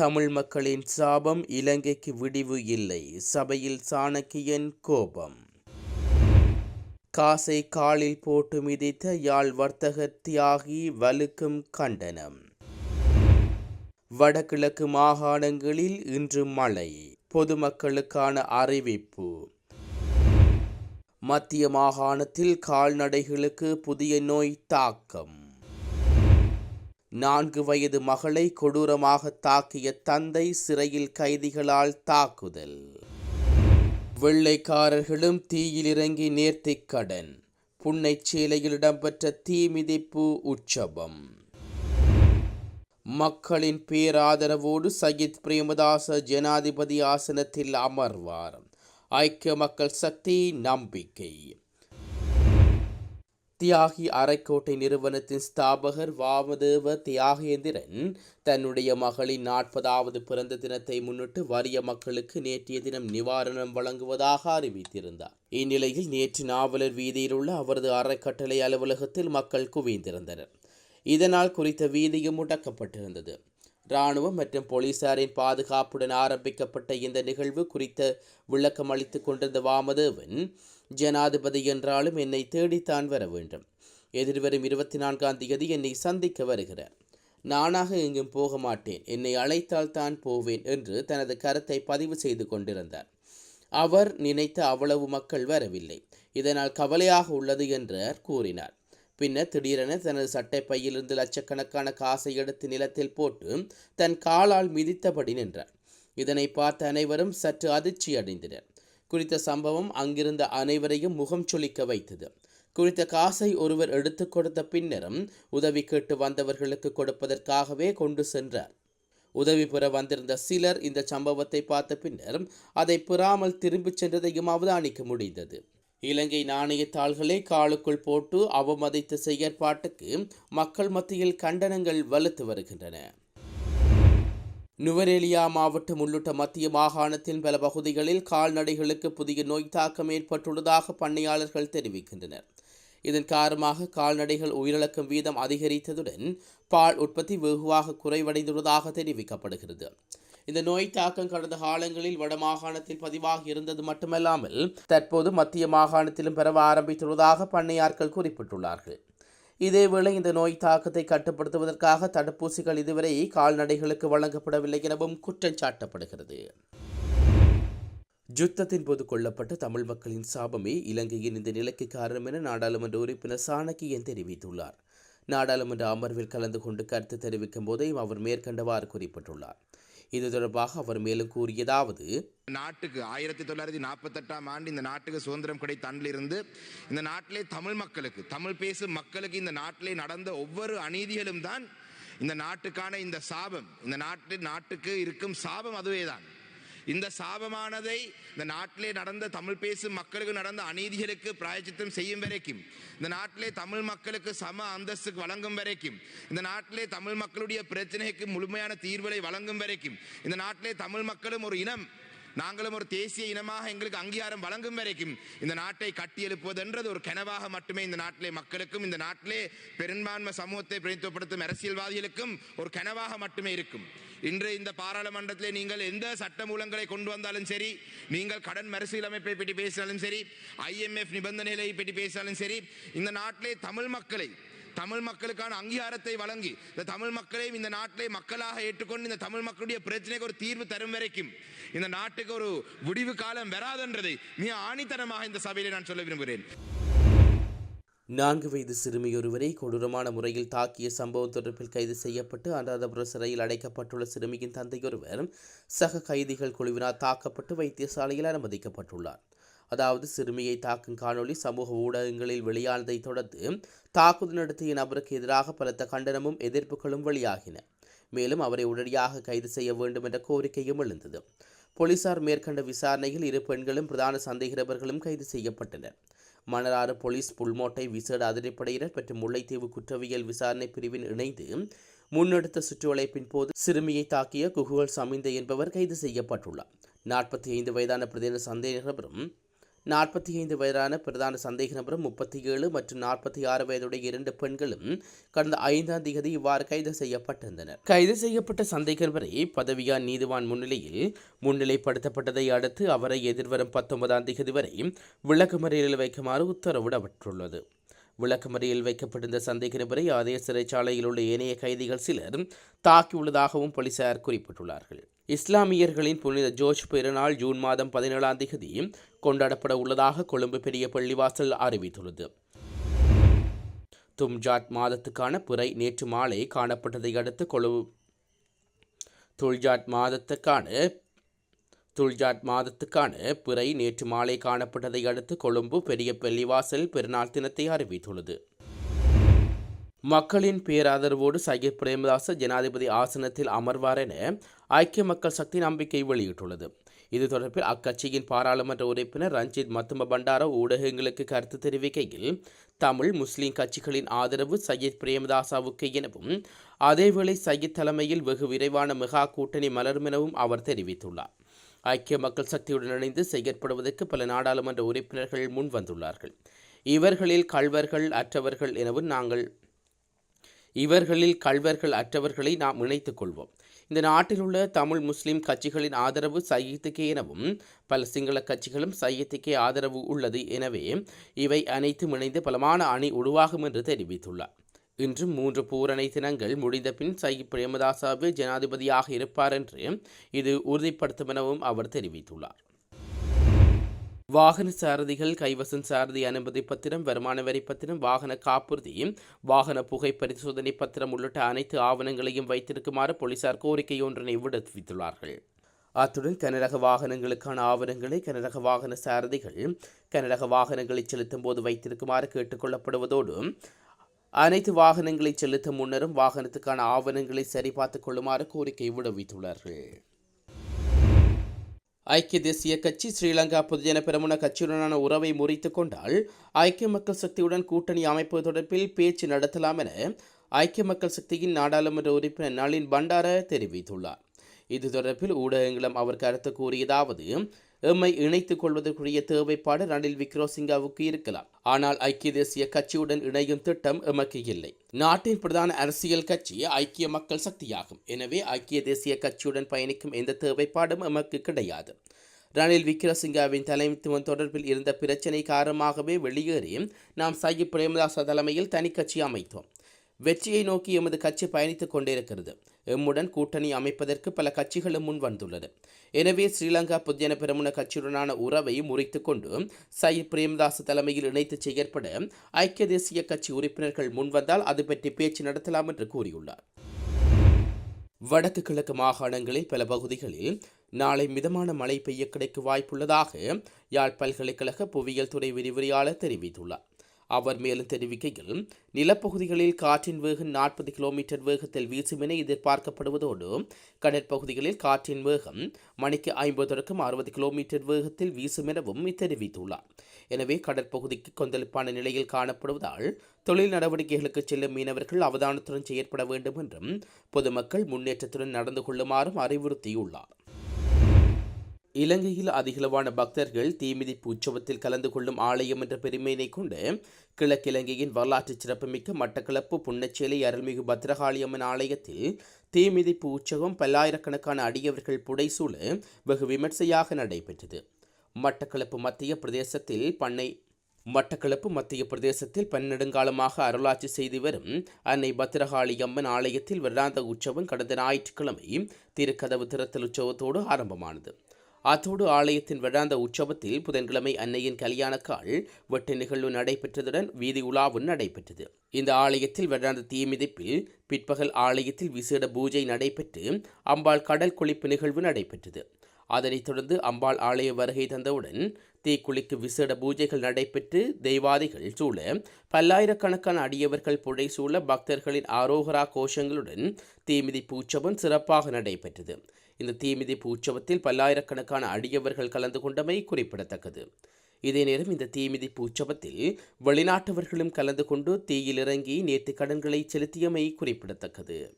தமிழ் மக்களின் சாபம் இலங்கைக்கு விடிவு இல்லை. சபையில் சாணக்கியன் கோபம். காசை காலில் போட்டு மிதித்த யாழ் வர்த்தக தியாகி வலுக்கும் கண்டனம். வடகிழக்கு மாகாணங்களில் இன்று மழை. பொதுமக்களுக்கான அறிவிப்பு. மத்திய மாகாணத்தில் கால்நடைகளுக்கு புதிய நோய் தாக்கம். நான்கு வயது மகளை கொடூரமாக தாக்கிய தந்தை சிறையில் கைதிகளால் தாக்குதல். வெள்ளைக்காரர்களும் தீயில் இறங்கி நேர்த்திக் கடன். புன்னைச்சேலையில் இடம்பெற்ற தீ மிதிப்பு உற்சவம். மக்களின் பேராதரவோடு சயித் பிரேமதாச ஜனாதிபதி ஆசனத்தில் அமர்வார். ஐக்கிய மக்கள் சக்தி நம்பிக்கை. தியாகி அரைக்கோட்டை நிறுவனத்தின் ஸ்தாபகர் வாமதேவ தியாகேந்திரன் தன்னுடைய மகளின் நாற்பதாவது பிறந்த தினத்தை முன்னிட்டு வறிய மக்களுக்கு நேற்றைய தினம் நிவாரணம் வழங்குவதாக அறிவித்திருந்தார். இந்நிலையில் நேற்று நாவலர் வீதியில் உள்ள அவரது அறக்கட்டளை அலுவலகத்தில் மக்கள் குவிந்திருந்தனர். இதனால் குறித்த வீதியும் முடக்கப்பட்டிருந்தது. இராணுவம் மற்றும் போலீசாரின் பாதுகாப்புடன் ஆரம்பிக்கப்பட்ட இந்த நிகழ்வு குறித்த விளக்கம் அளித்துக் கொண்டிருந்த வாமதேவன் ஜனாதிபதி என்றாலும் என்னை தேடித்தான் வர வேண்டும். எதிர்வரும் இருபத்தி நான்காம் தேதி என்னை சந்திக்க வருகிறார் நானாக எங்கும் போக மாட்டேன். என்னை அழைத்தால் தான் போவேன் என்று தனது கருத்தை பதிவு செய்து கொண்டிருந்தார். அவர் நினைத்த அவ்வளவு மக்கள் வரவில்லை. இதனால் கவலையாக உள்ளது என்றார் கூறினார். பின்னர் திடீரென தனது சட்டை பையிலிருந்து லட்சக்கணக்கான காசை எடுத்து நிலத்தில் போட்டு தன் காலால் மிதித்தபடி நின்றார். இதனை பார்த்த அனைவரும் சற்று அதிர்ச்சி அடைந்தனர் குறித்த சம்பவம் அங்கிருந்த அனைவரையும் முகம் சொலிக்க வைத்தது. குறித்த காசை ஒருவர் எடுத்து கொடுத்த பின்னரும் உதவி கேட்டு வந்தவர்களுக்கு கொடுப்பதற்காகவே கொண்டு சென்றார். உதவி பெற வந்திருந்த சிலர் இந்த சம்பவத்தை பார்த்த பின்னர் அதை பெறாமல் திரும்பிச் சென்றதையும் அவதானிக்க முடிந்தது. இலங்கை நாணயத்தாள்களை காலுக்குள் போட்டு அவமதித்த செயற்பாட்டுக்கு மக்கள் மத்தியில் கண்டனங்கள் வலுத்து வருகின்றன. நுவரேலியா மாவட்டம் உள்ளிட்ட மத்திய மாகாணத்தின் பல பகுதிகளில் கால்நடைகளுக்கு புதிய நோய் தாக்கம் ஏற்பட்டுள்ளதாக பண்ணையாளர்கள் தெரிவிக்கின்றனர். இதன் காரணமாக கால்நடைகள் உயிரிழக்கும் வீதம் அதிகரித்ததுடன் பால் உற்பத்தி வெகுவாக குறைவடைந்துள்ளதாக தெரிவிக்கப்படுகிறது. இந்த நோய் தாக்கம் கடந்த காலங்களில் வடமாகாணத்தில் பதிவாகி இருந்தது மட்டுமல்லாமல் தற்போது மத்திய மாகாணத்திலும் பரவ ஆரம்பித்துள்ளதாக பண்ணையார்கள் குறிப்பிட்டுள்ளார்கள். இதேவேளை இந்த நோய் தாக்கத்தை கட்டுப்படுத்துவதற்காக தடுப்பூசிகள் இதுவரை கால்நடைகளுக்கு வழங்கப்படவில்லை எனவும் குற்றம் சாட்டப்படுகிறது. யுத்தத்தின் போது கொல்லப்பட்ட தமிழ் மக்களின் சாபமே இலங்கையின் இந்த நிலைக்கு காரணம் என நாடாளுமன்ற உறுப்பினர் சாணக்கியன் தெரிவித்துள்ளார். நாடாளுமன்ற அமர்வில் கலந்து கொண்டு கருத்து தெரிவிக்கும் போதே அவர் மேற்கண்டவாறு குறிப்பிட்டுள்ளார். இது தொடர்பாக அவர் மேலும் கூறியதாவது நாட்டுக்கு ஆயிரத்தி தொள்ளாயிரத்தி நாற்பத்தெட்டாம் ஆண்டு இந்த நாட்டுக்கு சுதந்திரம் கிடைத்த அன்றிலிருந்து இந்த நாட்டிலே தமிழ் மக்களுக்கு தமிழ் பேசும் மக்களுக்கு இந்த நாட்டிலே நடந்த ஒவ்வொரு அநீதிகளும் தான் இந்த நாட்டுக்கான இந்த சாபம். இந்த நாட்டு நாட்டுக்கு இருக்கும் சாபம் அதுவே தான் இந்த சாபமானதை இந்த நாட்டிலே நடந்த தமிழ் பேசும் மக்களுக்கு நடந்த அநீதிகளுக்கு பிராயச்சித்தம் செய்யும் வரைக்கும் இந்த நாட்டிலே தமிழ் மக்களுக்கு சம அந்தஸ்துக்கு வழங்கும் வரைக்கும் இந்த நாட்டிலே தமிழ் மக்களுடைய பிரச்சனைக்கு முழுமையான தீர்வுகளை வழங்கும் வரைக்கும் இந்த நாட்டிலே தமிழ் மக்களும் ஒரு இனம் நாங்களும் ஒரு தேசிய இனமாக எங்களுக்கு அங்கீகாரம் வழங்கும் வரைக்கும் இந்த நாட்டை கட்டியெழுப்புவதென்றது ஒரு கனவாக மட்டுமே இந்த நாட்டிலே மக்களுக்கும் இந்த நாட்டிலே பெரும்பான்மை சமூகத்தை பிரதித்துவப்படுத்தும் அரசியல்வாதிகளுக்கும் ஒரு கனவாக மட்டுமே இருக்கும். இன்று இந்த பாராளுமன்றத்திலே நீங்கள் எந்த சட்ட மூலங்களை கொண்டு வந்தாலும் சரி நீங்கள் கடன் மறுசீலமைப்பை பற்றி பேசினாலும் சரி ஐஎம்எஃப் நிபந்தனைகளை பற்றி பேசினாலும் சரி இந்த நாட்டிலே தமிழ் மக்களை தமிழ் மக்களுக்கான அங்கீகாரத்தை வழங்கி இந்த தமிழ் மக்களையும் இந்த நாட்டிலே மக்களாக ஏற்றுக்கொண்டு இந்த தமிழ் மக்களுடைய பிரச்சனைக்கு ஒரு தீர்வு தரும் வரைக்கும் இந்த நாட்டுக்கு ஒரு விடிவு காலம் வராதென்றதை மிக ஆணித்தனமாக இந்த சபையிலே நான் சொல்ல விரும்புகிறேன். நான்கு வயது சிறுமியொருவரை கொடூரமான முறையில் தாக்கிய சம்பவம் தொடர்பில் கைது செய்யப்பட்டு அனுராதபுர சிறையில் அடைக்கப்பட்டுள்ள சிறுமியின் தந்தையொருவர் சக கைதிகள் குழுவினால் தாக்கப்பட்டு வைத்தியசாலையில் அனுமதிக்கப்பட்டுள்ளார். அதாவது சிறுமியை தாக்கும் காணொளி சமூக ஊடகங்களில் வெளியானதை தொடர்ந்து தாக்குதல் நடத்திய நபருக்கு எதிராக பலத்த கண்டனமும் எதிர்ப்புகளும் வெளியாகின. மேலும் அவரை உடனடியாக கைது செய்ய வேண்டும் என்ற கோரிக்கையும் எழுந்தது. போலீசார் மேற்கண்ட விசாரணையில் இரு பெண்களும் பிரதான சந்தேக கைது செய்யப்பட்டனர். மணலாறு போலீஸ் புல்மோட்டை விசேட அதிரப்படையினர் மற்றும் முல்லைத்தீவு குற்றவியல் விசாரணை பிரிவின் இணைந்து முன்னெடுத்த சுற்றுவளைப்பின் போது சிறுமியை தாக்கிய குகுவல் சமிந்த என்பவர் கைது செய்யப்பட்டுள்ளார். நாற்பத்தி ஐந்து வயதான பிரதேச சந்தேக நபரும் நாற்பத்தி ஐந்து வயதான பிரதான சந்தேக நபரும் முப்பத்தி ஏழு மற்றும் நாற்பத்தி ஆறு வயதுடைய இரண்டு பெண்களும் கடந்த ஐந்தாம் தேதி இவ்வாறு கைது செய்யப்பட்டிருந்தனர். கைது செய்யப்பட்ட சந்தேக நபரை பதவியான் நீதிவான் முன்னிலையில் முன்னிலைப்படுத்தப்பட்டதை அடுத்து அவரை எதிர்வரும் பத்தொன்பதாம் தேதி வரை விளக்கமறியலில் வைக்குமாறு உத்தரவிடப்பட்டுள்ளது. விளக்கமறியல் வைக்கப்பட்டிருந்த சந்தேக நபரை அதே சிறைச்சாலையில் உள்ள ஏனைய கைதிகள் சிலர் தாக்கியுள்ளதாகவும் போலீசார் குறிப்பிட்டுள்ளார்கள். இஸ்லாமியர்களின் புனித ஜோர்ஜ் பெருநாள் ஜூன் மாதம் பதினேழாம் தேதி கொண்டாடப்பட உள்ளதாக கொழும்பு பெரிய பள்ளிவாசல் அறிவித்துள்ளது. தும்ஜாட் மாதத்துக்கான புரை நேற்று மாலை காணப்பட்டதை அடுத்து கொழும்பு துல்ஜாட் மாதத்துக்கான துல்ஜாட் மாதத்துக்கான பிறை நேற்று மாலை காணப்பட்டதை அடுத்து கொழும்பு பெரிய பள்ளிவாசல் பெருநாள் தினத்தை அறிவித்துள்ளது. மக்களின் பேராதரவோடு சையத் பிரேமதாச ஜனாதிபதி ஆசனத்தில் அமர்வார் என ஐக்கிய மக்கள் சக்தி நம்பிக்கை வெளியிட்டுள்ளது. இது தொடர்பில் அக்கட்சியின் பாராளுமன்ற உறுப்பினர் ரஞ்சித் மத்தும பண்டார ஊடகங்களுக்கு கருத்து தெரிவிக்கையில் தமிழ் முஸ்லிம் கட்சிகளின் ஆதரவு சையத் பிரேமதாசாவுக்கு எனவும் அதேவேளை சையத் தலைமையில் வெகு விரைவான மெகா கூட்டணி மலரும் எனவும் அவர் தெரிவித்துள்ளார். ஐக்கிய மக்கள் சக்தியுடன் இணைந்து செயற்படுவதற்கு பல நாடாளுமன்ற உறுப்பினர்கள் முன் வந்துள்ளார்கள் இவர்களில் கள்வர்கள் அற்றவர்கள் எனவும் நாங்கள் இவர்களில் கள்வர்கள் அற்றவர்களை நாம் இணைத்துக் கொள்வோம். இந்த நாட்டில் உள்ள தமிழ் முஸ்லிம் கட்சிகளின் ஆதரவு சையத்துக்கே எனவும் பல சிங்கள கட்சிகளும் சையத்துக்கே ஆதரவு உள்ளது எனவே இவை அனைத்தும் இணைந்து பலமான அணி உருவாகும் என்று தெரிவித்துள்ளார். இன்று மூன்று பூரணை தினங்கள் முடிந்த பின் சயீப் பிரேமதாசாவே ஜனாதிபதியாக இருப்பார் என்று இது உறுதிப்படுத்தும் எனவும் அவர் தெரிவித்துள்ளார். வாகன சாரதிகள் கைவசம் சாரதி அனுமதி பத்திரம் வருமான வரி பத்திரம் வாகன காப்புறுதி வாகன புகை பரிசோதனை பத்திரம் உள்ளிட்ட அனைத்து ஆவணங்களையும் வைத்திருக்குமாறு போலீசார் கோரிக்கை ஒன்றினை விடுவித்துள்ளார்கள். அத்துடன் கனரக வாகனங்களுக்கான ஆவணங்களை கனரக வாகன சாரதிகள் கனரக வாகனங்களை செலுத்தும் போது வைத்திருக்குமாறு கேட்டுக்கொள்ளப்படுவதோடு அனைத்து வாகனங்களை செலுத்தும் முன்னரும் வாகனத்துக்கான ஆவணங்களை சரிபார்த்துக் கொள்ளுமாறு கோரிக்கை விடுவித்துள்ளார்கள். ஐக்கிய தேசிய கட்சி ஸ்ரீலங்கா பொதுஜன பெரமுன கட்சியுடனான உறவை முறித்து கொண்டால் ஐக்கிய மக்கள் சக்தியுடன் கூட்டணி அமைப்பு தொடர்பில் பேச்சு நடத்தலாம் என ஐக்கிய மக்கள் சக்தியின் நாடாளுமன்ற உறுப்பினர் நளின் பண்டார தெரிவித்துள்ளார். இது தொடர்பில் ஊடகங்களும் அவர் கருத்து கூறியதாவது எம்மை இணைத்துக் கொள்வதற்குரிய தேவைப்பாடு ரணில் விக்ரோசிங்காவுக்கு இருக்கலாம். ஆனால் ஐக்கிய தேசிய கட்சியுடன் இணையும் திட்டம் எமக்கு இல்லை. நாட்டின் பிரதான அரசியல் கட்சி ஐக்கிய மக்கள் சக்தியாகும். எனவே ஐக்கிய தேசிய கட்சியுடன் பயணிக்கும் எந்த தேவைப்பாடும் எமக்கு கிடையாது. ரணில் விக்ரசிங்காவின் தலைமைத்துவம் தொடர்பில் இருந்த பிரச்சினை காரணமாகவே வெளியேறி நாம் சையீப் பிரேமதாச தலைமையில் தனி கட்சி அமைத்தோம். வெற்றியை நோக்கி எமது கட்சி பயணித்துக் கொண்டிருக்கிறது. எம்முடன் கூட்டணி அமைப்பதற்கு பல கட்சிகளும் முன் வந்துள்ளது. எனவே ஸ்ரீலங்கா பொதுஜன பெருமுன கட்சியுடனான உறவை முறித்துக் கொண்டு சயித் பிரேமதாஸ் தலைமையில் இணைத்து செயற்பட ஐக்கிய தேசிய கட்சி உறுப்பினர்கள் முன்வந்தால் அது பற்றி பேச்சு நடத்தலாம் என்று கூறியுள்ளார். வடக்கு கிழக்கு மாகாணங்களில் பல பகுதிகளில் நாளை மிதமான மழை பெய்ய கிடைக்க வாய்ப்புள்ளதாக யாழ் பல்கலைக்கழக புவியியல் துறை விரிவுரையாளர் தெரிவித்துள்ளார். அவர் மேலும் தெரிவிக்கையில் நிலப்பகுதிகளில் காற்றின் வேகம் நாற்பது கிலோமீட்டர் வேகத்தில் வீசும் என எதிர்பார்க்கப்படுவதோடு கடற்பகுதிகளில் காற்றின் வேகம் மணிக்கு ஐம்பதற்கும் அறுபது கிலோமீட்டர் வேகத்தில் வீசும் எனவும் தெரிவித்துள்ளார். எனவே கடற்பகுதிக்கு கொந்தளிப்பான நிலையில் காணப்படுவதால் தொழில் நடவடிக்கைகளுக்கு செல்லும் மீனவர்கள் அவதானத்துடன் செயற்பட வேண்டும் என்றும் பொதுமக்கள் முன்னேற்றத்துடன் நடந்து கொள்ளுமாறும் அறிவுறுத்தியுள்ளார். இலங்கையில் அதிகளவான பக்தர்கள் தீமிதிப்பு உற்சவத்தில் கலந்து கொள்ளும் ஆலயம் என்ற பெருமையினை கொண்டு கிழக்கிலங்கையின் வரலாற்று சிறப்புமிக்க மட்டக்களப்பு புன்னச்சேலை அருள்மிகு பத்ரகாளியம்மன் ஆலயத்தில் தீமிதிப்பு உற்சவம் பல்லாயிரக்கணக்கான அடியவர்கள் புடைசூழ வெகு விமர்சையாக நடைபெற்றது. மட்டக்களப்பு மத்திய பிரதேசத்தில் பண்ணை மட்டக்களப்பு மத்திய பிரதேசத்தில் பன்னெடுங்காலமாக அருளாட்சி செய்து வரும் அன்னை பத்திரகாளி அம்மன் ஆலயத்தில் வருடாந்த உற்சவம் கடந்த ஞாயிற்றுக்கிழமை திருக்கதவு திறத்தல் உற்சவத்தோடு ஆரம்பமானது. அத்தோடு ஆலயத்தின் விழாந்த உற்சவத்தில் புதன்கிழமை அன்னையின் கல்யாணக்கால் வெட்டு நிகழ்வு நடைபெற்றதுடன் வீதி உலாவும் நடைபெற்றது. இந்த ஆலயத்தில் விழாந்த தீமிதிப்பில் பிற்பகல் ஆலயத்தில் விசேட பூஜை நடைபெற்று அம்பாள் கடல் குளிப்பு நிகழ்வு நடைபெற்றது. அதனைத் தொடர்ந்து அம்பாள் ஆலய வருகை தந்தவுடன் தீக்குளிக்கு விசேட பூஜைகள் நடைபெற்று தெய்வாதிகள் சூழ பல்லாயிரக்கணக்கான அடியவர்கள் புடை சூழ பக்தர்களின் ஆரோகரா கோஷங்களுடன் தீமிதி பூச்சவம் சிறப்பாக நடைபெற்றது. இந்த தீமிதி பூச்சவத்தில் பல்லாயிரக்கணக்கான அடியவர்கள் கலந்து கொண்டமை குறிப்பிடத்தக்கது. இதே நேரம் இந்த தீமிதி பூச்சவத்தில் வெளிநாட்டவர்களும் கலந்து கொண்டு தீயில் இறங்கி நேற்று கடன்களை செலுத்தியமை குறிப்பிடத்தக்கது.